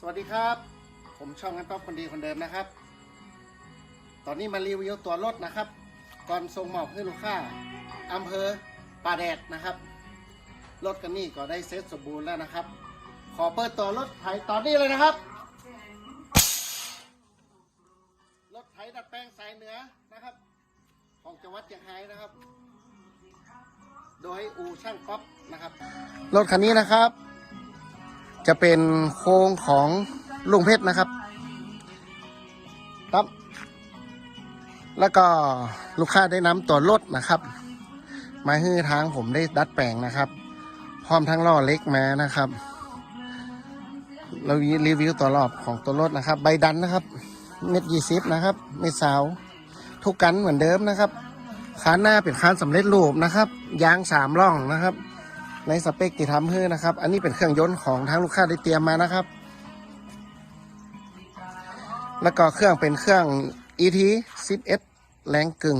สวัสดีครับ ผมช่องกันต๊อบคนดีคนเดิมนะครับ ตอนนี้มารีวิวตัวรถนะครับ ก่อนส่งมอบให้ลูกค้าอำเภอป่าแดดนะครับ รถกันนี่ก็ได้เซ็ตสมบูรณ์แล้วนะครับ ขอเปิดตัวรถไถตอนนี้เลยนะครับ รถไถดัดแปลงสายเหนือนะครับ ของจังหวัดเชียงรายนะครับ โดยอูช่างป๊อปนะครับ รถคันนี้นะครับ จะเป็นโครงของลุงเพชรนะครับครับ แล้วก็ลูกค้าได้นำตัวรถนะครับมาให้ทางผมได้ดัดแปลงนะครับ พร้อมทั้งล้อเล็กมานะครับเรารีวิวตัวรอบของตัวรถนะครับ ใบดันนะครับ เม็ดยี่สิบนะครับ เม็ดสาว ทุกกันเหมือนเดิมนะครับคานหน้าเป็นคานสำเร็จรูปนะครับ ยางสามร่องนะครับ ในสเปคที่ทำให้นะครับ อันนี้เป็นเครื่องยนต์ของทางลูกค้าได้เตรียมมานะครับ แล้วก็เครื่องเป็นเครื่อง ET 11แรงกึ่ง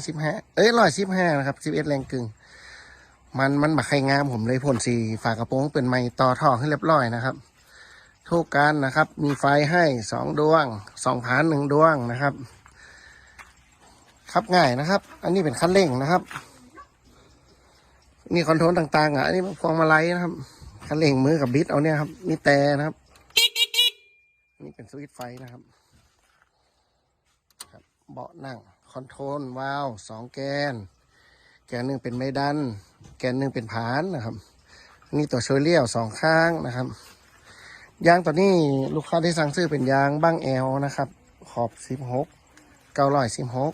155เอ้ย115นะครับ11แรงกึ่งมันมันบักไข่งามผมเลยพ่นสีฝากระโปรงเป็นไม้ต่อท่อให้เรียบร้อยนะครับทุกการนะครับ มีไฟให้สองดวงสองผานหนึ่งดวงนะครับขับง่ายนะครับ อันนี้เป็นคันเร่งนะครับ นี่คอนโทรลต่างๆอะอันนี้พวงมาลัยนะครับคันเร่งมือกับบิดเอาเนี่ยครับมีแต่นะครับ นี่เป็นสวิตไฟนะครับครับ เบาะนั่งคอนโทรลวาล์วสองแกน แกนหนึ่งเป็นไม้ดัน แกนหนึ่งเป็นผานนะครับนี่ตัวช่วยเลี้ยวสองข้างนะครับยางตัวนี้ลูกค้าได้สั่งซื้อเป็นยางบ้างแอลนะครับ ขอบสิบหกเก้าร้อยสิบหก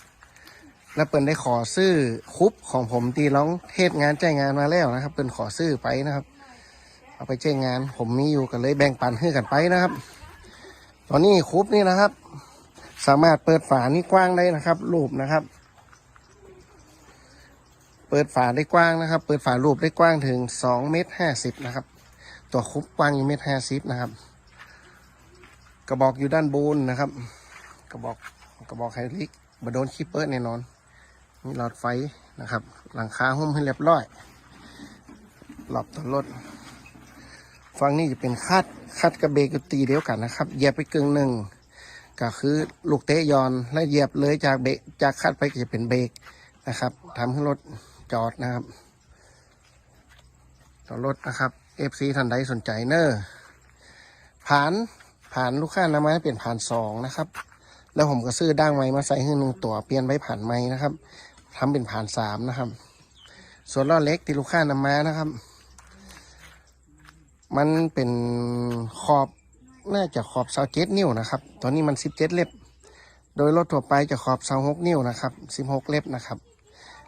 แล้วเปิ้นได้ขอซื้อคุปของผมตีร้องเทศงานแจ้งงานมาแล้วนะครับ เปิ้นขอซื้อไปนะครับ เอาไปแจ้งงาน ผมมีอยู่กันเลยแบ่งปันให้กันไปนะครับ ตอนนี้คุปนี่นะครับ สามารถเปิดฝานี่กว้างได้นะครับ รูปนะครับ เปิดฝาได้กว้างนะครับ เปิดฝารูปได้กว้างถึงสองเมตรห้าสิบนะครับ ตัวคุปกว้างอยู่เมตรห้าสิบนะครับ กระบอกอยู่ด้านบนนะครับ กระบอกกระบอกไฮดรอลิกบโดนคีเปิดแน่นอน มีหลอดไฟนะครับ หลังคาหุ้มให้เรียบร้อยหลอบตัวรถฟังนี่จะเป็นคัดคัดกับเบกตีเดียวกันนะครับเหยียบไปกึ่งหนึ่งก็คือลูกเตะยอนและเหยียบเลยจากเบรกจากคัดไปก็จะเป็นเบรกนะครับทำให้รถจอดนะครับต่อรถนะครับ FC ท่านใดสนใจเนอร์ผ่านผ่านลูกค้านำมาให้เปลี่ยนผ่านสองนะครับ แล้วผมก็ซื้อด่างไม้มาใส่ให้หนึ่งตัวเปลี่ยนใบผ่านไม้นะครับ ทำเป็นผ่านสามนะครับ ส่วนล้อเล็กที่ลูกค้านำมานะครับ มันเป็นขอบน่าจะขอบเสาเจ็ดนิ้วนะครับ ตอนนี้มันสิบเจ็ดเล็บ โดยรถทั่วไปจะขอบเสาหกนิ้วนะครับสิบหกเล็บนะครับ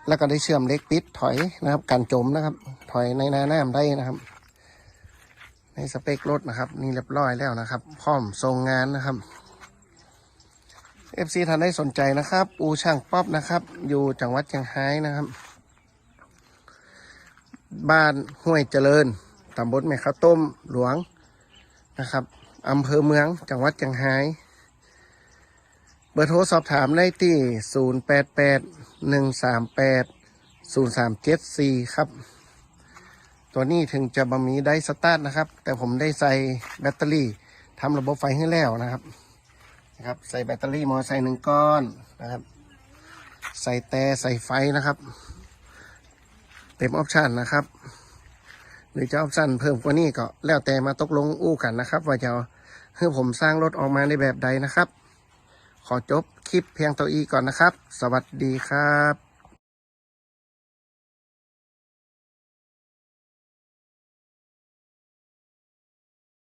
แล้วก็ได้เชื่อมเล็กปิดถอยนะครับกันจมนะครับ ถอยในนาน้ำได้นะครับ ในสเปครถนะครับ นี่เรียบร้อยแล้วนะครับ พร้อมทรงงานนะครับ FC ท่านได้สนใจนะครับ อูช่างป๊อปนะครับ อยู่จังหวัดเชียงรายนะครับ บ้านห้วยเจริญตำบลแม่ข้าวต้มหลวงนะครับอำเภอเมืองจังหวัดเชียงรายเบอร์โทรสอบถามได้ที่ 088 138 0374 ครับ ตัวนี้ถึงจะบะมีได้สตาร์ทนะครับ แต่ผมได้ใส่แบตเตอรี่ทำระบบไฟให้แล้วนะครับ นะครับ ใส่แบตเตอรี่มอไซค์หนึ่งก้อนนะครับ ใส่แต่ใส่ไฟนะครับ เต็มออปชันนะครับ หรือจะออปชันเพิ่มกว่านี้ก็แล้วแต่มาตกลงอู้กันนะครับ ว่าจะให้ผมสร้างรถออกมาในแบบใดนะครับ ขอจบคลิปเพียงตัวอีก่อนนะครับ สวัสดีครับ